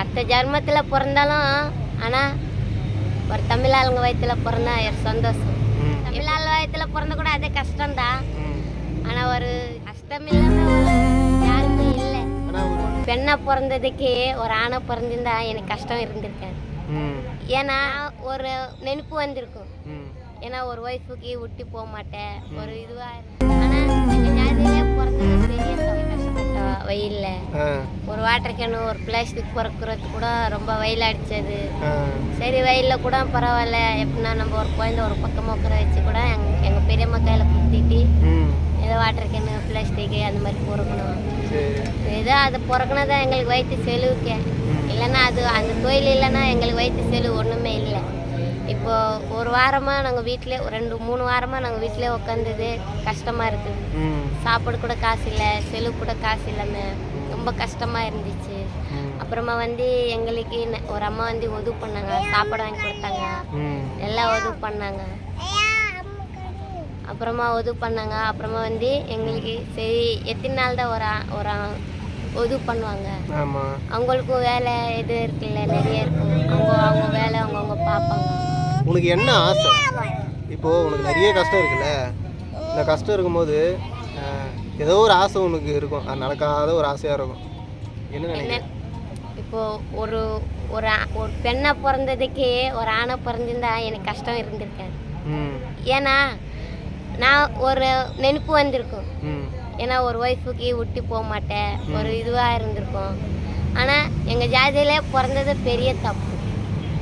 அத்தை ஜென்மத்தில் பிறந்தாலும் ஆனால் ஒரு தமிழ் ஆளுங்க வயிற்றுல பிறந்தா சந்தோஷம். தமிழ் ஆள் வயிற்றுல பிறந்த கூட அதே கஷ்டம்தான். ஆனால் ஒரு கஷ்டம் இல்லாமல் யாருமே இல்லை. பெண்ணா பிறந்ததுக்கு ஒரு ஆணை பிறந்திருந்தா எனக்கு கஷ்டம் இருந்திருக்காது. ஏன்னா ஒரு நெனப்பு வந்திருக்கும். ஏன்னா ஒரு ஒய்ஃபுக்கு விட்டு போக மாட்டேன். ஒரு இதுவாக ஆனால் ஜாதியிலே பிறந்தது பெரிய வெயில்ல. ஒரு வாட்டர் கேனு ஒரு பிளாஸ்டிக் பிறக்கிறது கூட ரொம்ப வெயில் அடிச்சது. ஆ. சரி வெயிலில் கூட பரவாயில்ல எப்படின்னா நம்ம ஒரு குழந்தை ஒரு பக்கம் உட்கார வச்சு கூட எங் எங்கள் பெரியம்மா கையில் குத்திட்டு ஏதோ வாட்டர் கேனு பிளாஸ்டிக்கு அந்த மாதிரி பொறுக்கணும். ஏதோ அது பிறக்குனதான் எங்களுக்கு வயிற்று செலவுக்கே இல்லைன்னா அது அந்த தொழில் இல்லைன்னா எங்களுக்கு வயிற்று செலவு ஒன்றுமே இல்லை இப்போ ஒரு வாரமாக நாங்கள் வீட்டிலே ஒரு ரெண்டு மூணு வாரமாக நாங்கள் வீட்டிலே உட்காந்தது கஷ்டமாக இருக்குது. சாப்பாடு கூட காசு இல்லை செலவு கூட காசு இல்லாமல் ரொம்ப கஷ்டமாக இருந்துச்சு. அப்புறமா வந்து எங்களுக்கு ஒரு அம்மா வந்து உதவி பண்ணாங்க. சாப்பாடு வாங்கி கொடுத்தாங்க. எல்லாம் உதவி பண்ணாங்க. அப்புறமா உதவி பண்ணாங்க. அப்புறமா வந்து எங்களுக்கு சரி எத்தனை நாள் தான் ஒரு ஒரு உதவி பண்ணுவாங்க. அவங்களுக்கும் வேலை இது இருக்குல்ல நிறைய இருக்கும். அவங்க அவங்க வேலை அவங்கவுங்க பார்ப்பாங்க. உனக்கு என்ன ஆசை? இப்போ உனக்கு நிறைய கஷ்டம் இருக்குல்ல? இந்த கஷ்டம் இருக்கும்போது ஏதோ ஒரு ஆசை உனக்கு இருக்கும். அது நடக்காத ஒரு ஆசையாக இருக்கும். என்ன நினைக்கிற? என்ன? இப்போ ஒரு ஒரு ஒரு பெண்ணை பிறந்ததுக்கு ஒரு ஆணை பிறந்திருந்தா எனக்கு கஷ்டம் இருந்திருக்காது. ம். ஏன்னா நான் ஒரு நெனப்பு வந்திருக்கும். ஏன்னா ஒரு ஒய்ஃபுக்கு விட்டு போக மாட்டேன். ஒரு இதுவாக இருந்திருக்கும். ஆனால் எங்கள் ஜாதியிலே பிறந்தது பெரிய தப்பு.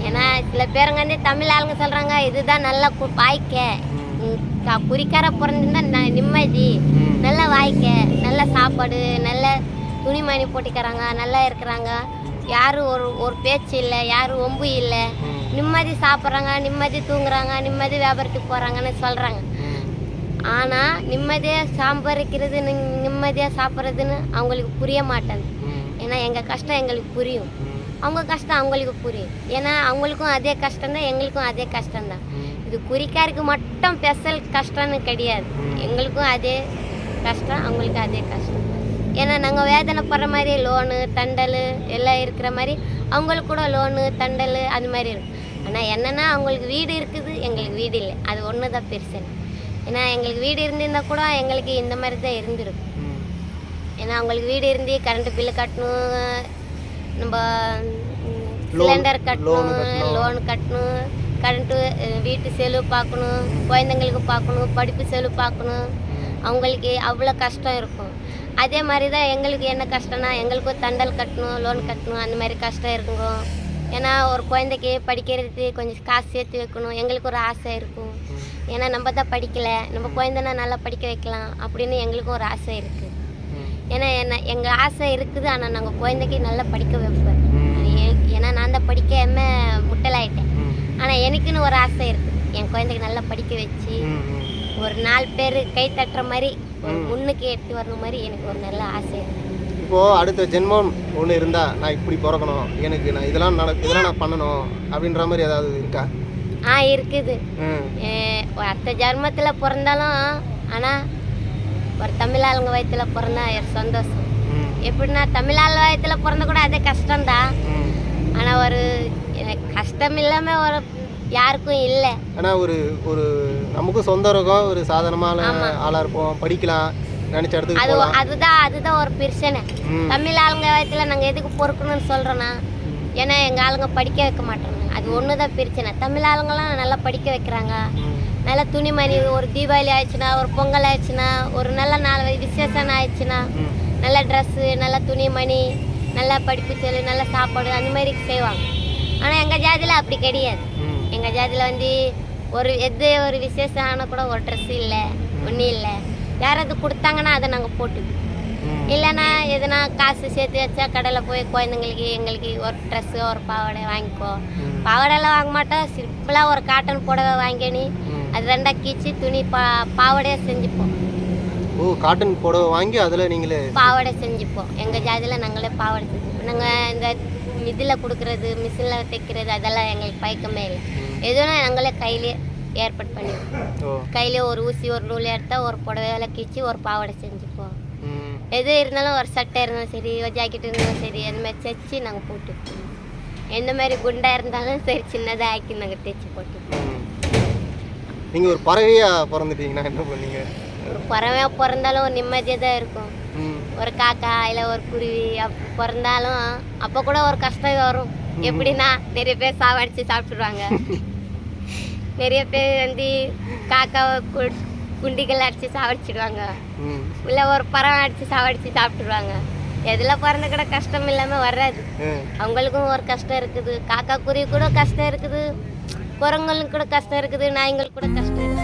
ஏன்னா சில பேருங்க வந்து தமிழ் ஆளுங்க சொல்கிறாங்க இதுதான் நல்ல கு வாய்க்க. குறிக்கார பிறந்திருந்தா ந- நிம்மதி. நல்ல வாய்க்க நல்ல சாப்பாடு நல்ல துணிமணி போட்டுக்கிறாங்க நல்லா இருக்கிறாங்க. யாரும் ஒரு ஒரு பேச்சு இல்லை யாரும் ஒம்பு இல்லை. நிம்மதி சாப்பிட்றாங்க நிம்மதி தூங்குறாங்க நிம்மதி வியாபாரத்துக்கு போகிறாங்கன்னு சொல்கிறாங்க ஆனால் நிம்மதியாக சாம்பரிக்கிறது நிம்மதியாக சாப்பிட்றதுன்னு அவங்களுக்கு புரிய மாட்டேங்குது. ஏன்னா எங்கள் கஷ்டம் எங்களுக்கு புரியும். அவங்க கஷ்டம் அவங்களுக்கு புரியும் ஏன்னா அவங்களுக்கும் அதே கஷ்டம்தான் எங்களுக்கும் அதே கஷ்டம்தான் இது குறிக்காருக்கு மட்டும் ஸ்பெஷல் கஷ்டம்னு கிடையாது. எங்களுக்கும் அதே கஷ்டம் அவங்களுக்கும் அதே கஷ்டம் ஏன்னா நாங்கள் வேதனைப்படுற மாதிரி லோனு தண்டல் எல்லாம் இருக்கிற மாதிரி அவங்களுக்கு கூட லோனு தண்டல் அது மாதிரி இருக்கும். ஆனால் என்னென்னா அவங்களுக்கு வீடு இருக்குது எங்களுக்கு வீடு இல்லை. அது ஒன்று தான் பெருசு. ஏன்னா எங்களுக்கு வீடு இருந்திருந்தா கூட எங்களுக்கு இந்த மாதிரி தான் இருந்திருக்கும். ஏன்னா அவங்களுக்கு வீடு இருந்து கரண்ட் பில்லு கட்டணும் நம்ம சிலிண்டர் கட்டணும் லோன் கட்டணும். கரண்ட்டு வீட்டு செலவு பார்க்கணும் குழந்தைங்களுக்கு பார்க்கணும் படிப்பு செலவு பார்க்கணும். அவங்களுக்கு அவ்வளோ கஷ்டம் இருக்கும். அதே மாதிரி தான் எங்களுக்கு என்ன கஷ்டம்னா எங்களுக்கும் தண்டல் கட்டணும் லோன் கட்டணும் அந்த மாதிரி கஷ்டம் இருக்குங்க. ஏன்னா ஒரு குழந்தைக்கு படிக்கிறதுக்கு கொஞ்சம் காசு சேர்த்து வைக்கணும் எங்களுக்கு ஒரு ஆசை இருக்கும். ஏன்னா நம்ம தான் படிக்கலை நம்ம குழந்தைனா நல்லா படிக்க வைக்கலாம் அப்படின்னு எங்களுக்கும் ஒரு ஆசை இருக்குது ஏன்னா என்ன எங்கள் ஆசை இருக்குது ஆனால் நாங்கள் குழந்தைக்கு நல்லா படிக்க வைப்பேன். ஏன்னா நான் தான் படிக்காம முட்டலாயிட்டேன். ஆனால் எனக்குன்னு ஒரு ஆசை இருக்குது என் குழந்தைக்கு நல்லா படிக்க வச்சு ஒரு நாலு பேர் கை தட்டுற மாதிரி முன்னுக்கு எடுத்து வரணும் மாதிரி எனக்கு ஒரு நல்ல ஆசை இருக்குது இப்போது அடுத்த ஜென்மம் ஒன்று இருந்தால் நான் இப்படி பிறக்கணும். எனக்கு நான் இதெல்லாம் நட இதெல்லாம் நான் பண்ணணும் அப்படின்ற மாதிரி ஏதாவது இருக்கா? ஆ இருக்குது. அத்தை ஜென்மத்தில் பிறந்தாலும் ஆனால் ஒரு தமிழ் ஆளுங்க வயிற்றுல பிறந்தா சந்தோஷம். எப்படின்னா தமிழ் ஆள் வயிற்றுல பிறந்த கூட அதே கஷ்டம்தான். ஆனால் ஒரு கஷ்டம் இல்லாமல் ஒரு யாருக்கும் இல்லை. ஆனால் ஒரு ஒரு நமக்கும் சொந்தம் இருக்கும். ஒரு சாதாரணமான ஆளாக இருப்போம். படிக்கலாம். நினச்ச இடத்துக்கு அது அதுதான் அதுதான் ஒரு பிரச்சனை. தமிழ் ஆளுங்க வயத்துல நாங்கள் எதுக்கு பொறுக்கணும்னு சொல்கிறோன்னா ஏன்னா எங்கள் ஆளுங்க படிக்க வைக்க மாட்டோங்க. அது ஒன்று தான் பிரச்சனை. தமிழ் ஆளுங்கெல்லாம் நல்லா படிக்க வைக்கிறாங்க. நல்ல துணிமணி ஒரு தீபாவளி ஆயிடுச்சுன்னா ஒரு பொங்கல் ஆயிடுச்சுன்னா ஒரு நல்ல நாள் விசேஷம் ஆயிடுச்சுன்னா நல்ல ட்ரெஸ்ஸு நல்ல துணிமணி நல்ல படிப்பு செலவு நல்ல சாப்பாடு அந்த மாதிரி செய்வாங்க. ஆனால் எங்கள் ஜாதியில் அப்படி கிடையாது. எங்கள் ஜாதியில் வந்து ஒரு எது ஒரு விசேஷம் ஆனால் கூட ஒரு ட்ரெஸ் இல்லை ஒன்றும் இல்லை. யாராவது கொடுத்தாங்கன்னா அதை நாங்கள் போட்டுப்போம் ம். இல்லைன்னா எதுனா காசு சேர்த்து வச்சா கடையில் போய் குழந்தைங்களுக்கு எங்களுக்கு ஒரு ட்ரெஸ்ஸு ஒரு பாவாடை வாங்கிக்கோ. ம். பாவாடைலாம் வாங்க மாட்டோம். சிம்பிளாக ஒரு காட்டன் புடவை வாங்கினி. அது ரெண்டா கீச்சு துணி பா பாவாடையாக செஞ்சுப்போம். ஓ காட்டன் புடவை வாங்கி அதில் நீங்களே பாவாடை செஞ்சுப்போம். எங்கள் ஜாதியில் நாங்களே பாவாடை செஞ்சுப்போம். நாங்கள் இந்த இதில் கொடுக்குறது மிஷினில் தைக்கிறது அதெல்லாம் எங்களுக்கு பழக்கமே இல்லை. எதுனா நாங்களே கையிலே ஏற்பாடு பண்ணிப்போம். கையிலே ஒரு ஊசி ஒரு நூல் எடுத்தால் ஒரு புடவையில கீச்சு ஒரு பாவாடை செஞ்சுப்போம். எது இருந்தாலும் ஒரு சட்டை இருந்தாலும் சரி ஒரு ஜாக்கெட் இருந்தாலும் சரி அந்த மாதிரி தைச்சி நாங்கள் போட்டுப்போம். எந்த மாதிரி குண்டா இருந்தாலும் சரி சின்னதாக ஆக்கி நாங்கள் தைச்சி போட்டுப்போம். ம். நீங்க ஒரு பறவையா பிறந்துட்டீங்கன்னா என்ன பண்ணீங்க? ஒரு பறவையாக பிறந்தாலும் ஒரு நிம்மதியாக தான் இருக்கும். ஒரு காக்கா இல்லை ஒரு குருவி அப்போ பிறந்தாலும் அப்போ கூட ஒரு கஷ்டம் வரும். எப்படின்னா நிறைய பேர் சாவடிச்சு சாப்பிட்டுருவாங்க. நிறைய பேர் வந்து காக்காவை குண்டிகள் அடித்து சாவடிச்சிடுவாங்க இல்லை ஒரு பறவை அடித்து சாவடிச்சு சாப்பிட்டுருவாங்க. எதில் பிறந்த கூட கஷ்டம் இல்லாமல் வராது. அவங்களுக்கும் ஒரு கஷ்டம் இருக்குது. காக்கா குருவி கூட கஷ்டம் இருக்குது. குரங்களுக்கு கூட கஷ்டம் இருக்குது நாய்ங்களுக்கு கூட கஷ்டம் இருக்குது.